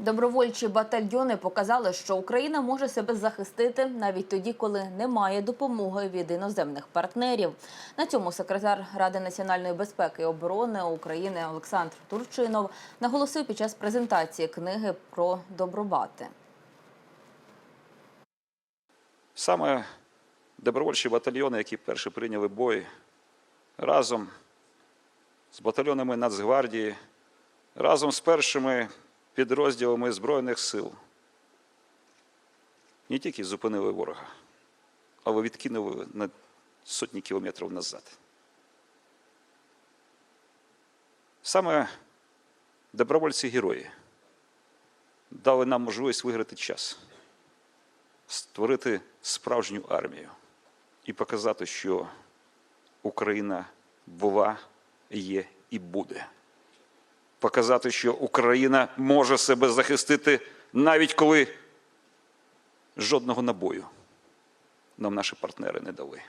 Добровольчі батальйони показали, що Україна може себе захистити навіть тоді, коли немає допомоги від іноземних партнерів. На цьому секретар Ради національної безпеки і оборони України Олександр Турчинов наголосив під час презентації книги про добробати. Саме добровольчі батальйони, які перші прийняли бой разом з батальйонами Нацгвардії, разом з першими підрозділами Збройних сил, не тільки зупинили ворога, але відкинули на сотні кілометрів назад. Саме добровольці герої дали нам можливість виграти час створити справжню армію і показати, що Україна була, є і буде. Показати, що Україна може себе захистити навіть коли жодного набою нам наші партнери не дали.